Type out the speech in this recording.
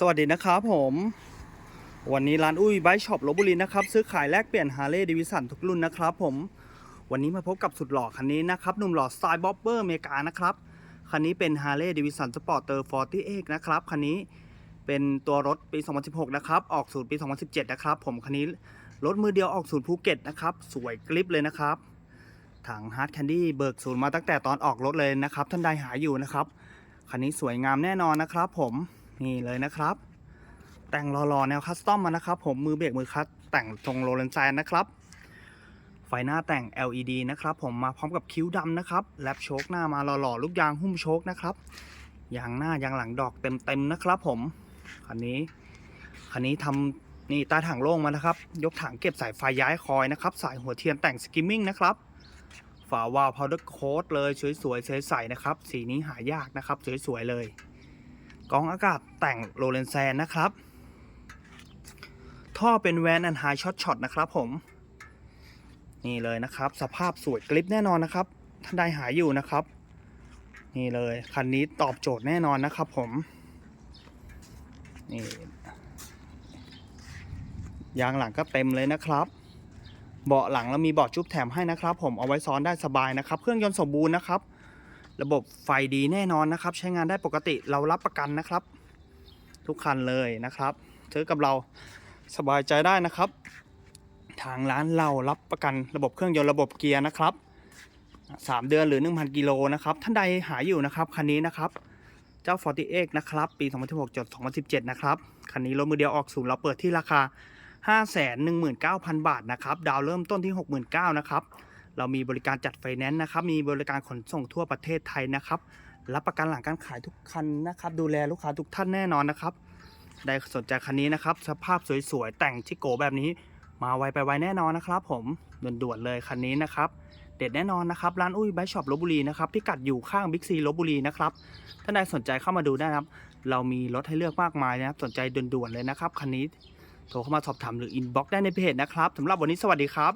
สวัสดีนะครับผม วันนี้ร้านอุ้ยไบค์ช็อปลบบุรีนะครับ ซื้อขายแลกเปลี่ยนฮาร์เลย์ดิวิสันทุกรุ่นนะครับผม วันนี้มาพบกับสุดหล่อคันนี้นะครับ หนุ่มหล่อสไตล์บ๊อบเบอร์อเมริกานะครับ คันนี้เป็น Harley Davidson Sporter 48นะครับ คันนี้เป็นตัวรถปี 2016 นะครับ ออกศูนย์ปี 2017 นะครับ ผม คันนี้รถมือเดียวออกศูนย์ภูเก็ตนะครับ สวยกริปเลยนะครับ ถังฮาร์ดแคนดี้เบิกศูนย์มาตั้งแต่ตอนออกรถเลยนะครับ ท่านใดหาอยู่นะครับ คันนี้สวยงามแน่นอนนะครับ ผม นี่เลยนะครับ แต่งรอๆแนวคัสตอมมานะครับ ผมมือเบรกมือคัสแต่งทรงโรเลนไซน์นะครับ ไฟหน้าแต่ง LED นะครับ ผมมาพร้อมกับคิ้วดำนะครับแลปโชคหน้ามาหล่อๆลูกยางหุ้มโชคนะครับยางหน้ายางหลังดอกเต็มๆนะครับ ผมคันนี้คันนี้ทำนี่ต้ถังโล่งมานะครับ ยกถังเก็บสายไฟย้ายคอยนะครับ สายหัวเทียนแต่งสกิมมิ่งนะครับ ฝาวาล์วพาวเดอร์โค้ดเลยสวยๆใสๆนะครับ สีนี้หายากนะครับ สวยๆเลย กองอากาศแต่งโรเลนแซนนะครับ ท่อเป็นแวนอันไฮช็อตช็อตนะครับผม นี่เลยนะครับ สภาพสวยกริปแน่นอนนะครับ ท่านใดหายอยู่นะครับ นี่เลยคันนี้ตอบโจทย์แน่นอนนะครับผม นี่ยางหลังก็เต็มเลยนะครับ เบาะหลังเรามีเบาะชุบแถมให้นะครับ ผมเอาไว้ซ้อนได้สบายนะครับ เครื่องยนต์สมบูรณ์นะครับ ระบบไฟดีแน่นอนนะครับ ใช้งานได้ปกติเรารับประกันนะครับ ทุกคันเลยนะครับซื้อกับเราสบายใจได้นะครับ ทางร้านเรารับประกันระบบเครื่องยนต์ระบบเกียร์นะครับ 3 เดือนหรือ 1,000 กิโลนะครับ ท่านใดหาอยู่นะครับคันนี้นะครับเจ้า 48 นะครับ ปี 2016จด2017 นะครับ คันนี้รถมือเดียวออกศูนย์เราเปิดที่ราคา 519,000 บาทนะครับ ดาวเริ่มต้นที่ 69,000นะครับ เรามีบริการจัดไฟแนนซ์นะครับ มีบริการขนส่งทั่วประเทศไทยนะครับ รับประกันหลังการขายทุกคันนะครับ ดูแลลูกค้าทุกท่านแน่นอนนะครับ ได้สนใจคันนี้นะครับ สภาพสวยๆ แต่งชิโกแบบนี้ มาไวไปไวแน่นอนนะครับ ผมด่วนๆเลยคันนี้นะครับ เด็ดแน่นอนนะครับ ร้านอุ้ยไบช็อปลบบุรีนะครับพิกัดอยู่ข้างบิ๊กซีลบบุรีนะครับ ท่านใดสนใจเข้ามาดูได้ครับ เรามีรถให้เลือกมากมายนะครับ สนใจด่วนๆเลยนะครับคันนี้ โทรเข้ามาสอบถามหรืออินบ็อกซ์ได้ในเพจนะครับสำหรับวันนี้สวัสดีครับ